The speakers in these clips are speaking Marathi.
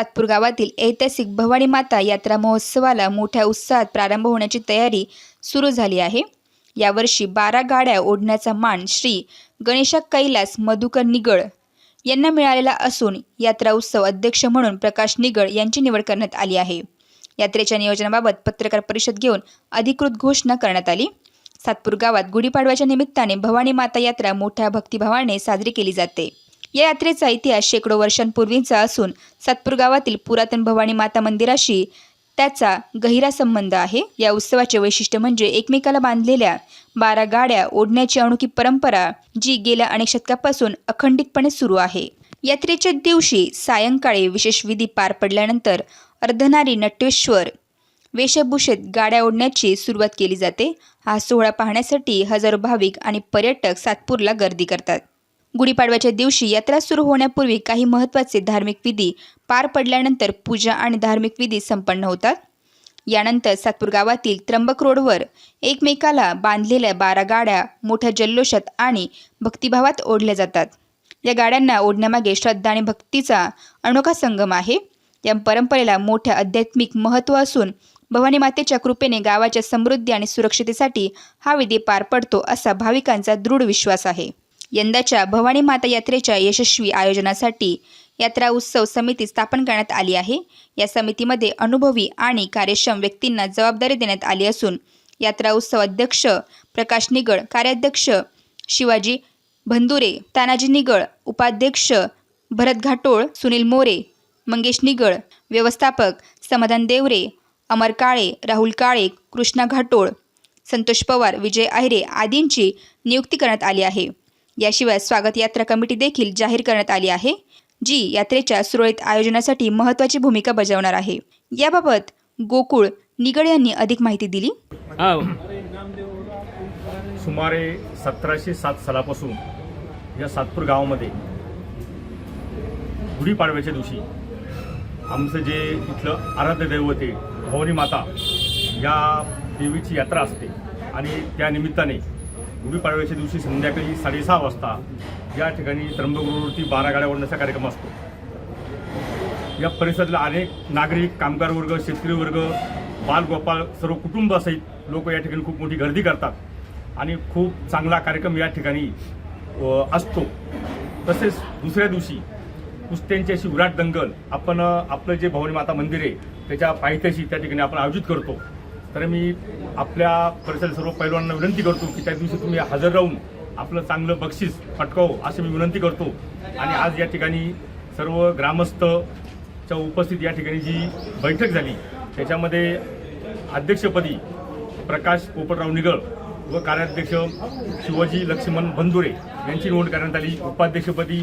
सातपूर गावातील ऐतिहासिक भवानी माता यात्रा महोत्सवाला मोठ्या उत्साहात प्रारंभ होण्याची तयारी सुरू झाली आहे. यावर्षी बारा गाड्या ओढण्याचा मान श्री गणेशा कैलास मधुकर निगळ यांना मिळालेला असून यात्रा उत्सव अध्यक्ष म्हणून प्रकाश निगळ यांची निवड करण्यात आली आहे. यात्रेच्या नियोजनाबाबत पत्रकार परिषद घेऊन अधिकृत घोषणा करण्यात आली. सातपूर गावात गुढीपाडव्याच्या निमित्ताने भवानी माता यात्रा मोठ्या भक्तिभावाने साजरी केली जाते. या यात्रेचा इतिहास शेकडो वर्षांपूर्वीचा असून सातपूर गावातील पुरातन भवानी माता मंदिराशी त्याचा गहिरा संबंध आहे. या उत्सवाचे वैशिष्ट्य म्हणजे एकमेकाला बांधलेल्या बारा गाड्या ओढण्याची अनोखी परंपरा जी गेल्या अनेक शतकापासून अखंडितपणे सुरू आहे. यात्रेच्या दिवशी सायंकाळी विशेष विधी पार पडल्यानंतर अर्धनारी नटेश्वर वेशभूषेत गाड्या ओढण्याची सुरुवात केली जाते. हा सोहळा पाहण्यासाठी हजारो भाविक आणि पर्यटक सातपूरला गर्दी करतात. गुढीपाडव्याच्या दिवशी यात्रा सुरू होण्यापूर्वी काही महत्त्वाचे धार्मिक विधी पार पडल्यानंतर पूजा आणि धार्मिक विधी संपन्न होतात. यानंतर सातपूर गावातील त्र्यंबक रोडवर एकमेकाला बांधलेल्या बारा गाड्या मोठ्या जल्लोषात आणि भक्तिभावात ओढल्या जातात. या गाड्यांना ओढण्यामागे श्रद्धा आणि भक्तीचा अनोखा संगम आहे. या परंपरेला मोठ्या आध्यात्मिक महत्त्व असून भवानी मातेच्या कृपेने गावाच्या समृद्धी आणि सुरक्षितेसाठी हा विधी पार पडतो असा भाविकांचा दृढ विश्वास आहे. यंदाच्या भवानी माता यात्रेच्या यशस्वी आयोजनासाठी यात्रा उत्सव समिती स्थापन करण्यात आली आहे. या समितीमध्ये अनुभवी आणि कार्यक्षम व्यक्तींना जबाबदारी देण्यात आली असून यात्रा उत्सव अध्यक्ष प्रकाश निगळ कार्याध्यक्ष शिवाजी भंदुरे तानाजी निगळ उपाध्यक्ष भरत घाटोळ सुनील मोरे मंगेश निगळ व्यवस्थापक समाधान देवरे अमर काळे राहुल काळे कृष्णा घाटोळ संतोष पवार विजय आहिरे आदींची नियुक्ती करण्यात आली आहे. याशिवाय स्वागत यात्रा कमिटी देखील जाहीर करण्यात आली आहे जी यात्रेच्या सुरळीत आयोजनासाठी महत्त्वाची भूमिका बजावणार आहे. याबाबत गोकुळ निगड यांनी अधिक माहिती दिली. सुमारे सतराशे सात सालापासून या सातपूर गावामध्ये गुढीपाडव्याच्या दिवशी आमचं जे इथलं आराध्य दैवत आहे भवानी माता या देवीची यात्रा असते आणि त्या निमित्ताने गुढीपाडव्याच्या दिवशी संध्याकाळी साडेसहा वाजता या ठिकाणी त्र्यंबकरोडवरती बारा गाड्या ओढण्याचा कार्यक्रम असतो. या परिसरातले अनेक नागरिक कामगार वर्ग शेतकरी वर्ग बालगोपाळ सर्व कुटुंबासहित लोक या ठिकाणी खूप मोठी गर्दी करतात आणि खूप चांगला कार्यक्रम या ठिकाणी असतो. तसेच दुसऱ्या दिवशी कुस्त्यांची अशी विराट दंगल आपण आपलं जे भवानी माता मंदिर आहे त्याच्या पायथ्याशी त्या ठिकाणी आपण आयोजित करतो. तर मी आपल्या परिसरातील सर्व पैलवानांना विनंती करतो की त्या दिवशी तुम्ही हजर राहून आपलं चांगलं बक्षीस पटकाव अशी मी विनंती करतो. आणि आज या ठिकाणी सर्व ग्रामस्थच्या उपस्थित या ठिकाणी जी बैठक झाली त्याच्यामध्ये अध्यक्षपदी प्रकाश पोपटराव निगळ व कार्याध्यक्ष शिवाजी लक्ष्मण बंधुरे यांची निवड करण्यात आली. उपाध्यक्षपदी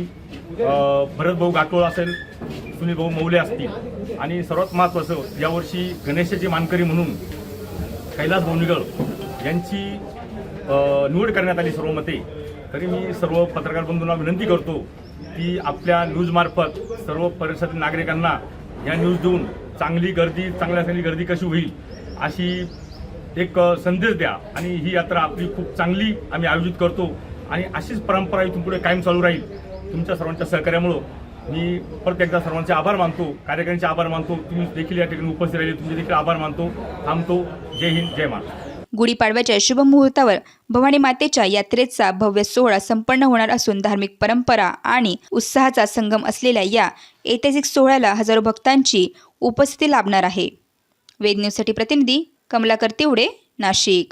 भरतभाऊ गाठोळ असेल सुनील भाऊ मौले असतील. आणि सर्वात महत्त्वाचं यावर्षी गणेशाची मानकरी म्हणून कैलास भाऊनिगळ यांची निवड करण्यात आली सर्व मते तरी मी सर्व पत्रकार बंधूंना विनंती करतो की आपल्या न्यूजमार्फत सर्व परिसरातील नागरिकांना या न्यूज देऊन चांगली गर्दी चांगल्या चांगली गर्दी कशी होईल अशी एक संदेश द्या. आणि ही यात्रा आपली खूप चांगली आम्ही आयोजित करतो. आणि अशीच परंपरा इथून पुढे कायम चालू राहील. तुमच्या सर्वांच्या सहकार्यामुळं मी परत एकदा सर्वांचे आभार मानतो कार्यकर्त्यांचे आभार मानतो तुम्ही देखील या ठिकाणी उपस्थित राहिले तुमचे देखील आभार मानतो. थांबतो. जय हिंद जय महाराष्ट्र. गुढीपाडव्याच्या शुभ मुहूर्तावर भवानी मातेच्या यात्रेचा भव्य सोहळा संपन्न होणार असून धार्मिक परंपरा आणि उत्साहाचा संगम असलेल्या या ऐतिहासिक सोहळ्याला हजारो भक्तांची उपस्थिती लाभणार आहे. वेद न्यूजसाठी प्रतिनिधी कमलाकर तिवडे नाशिक.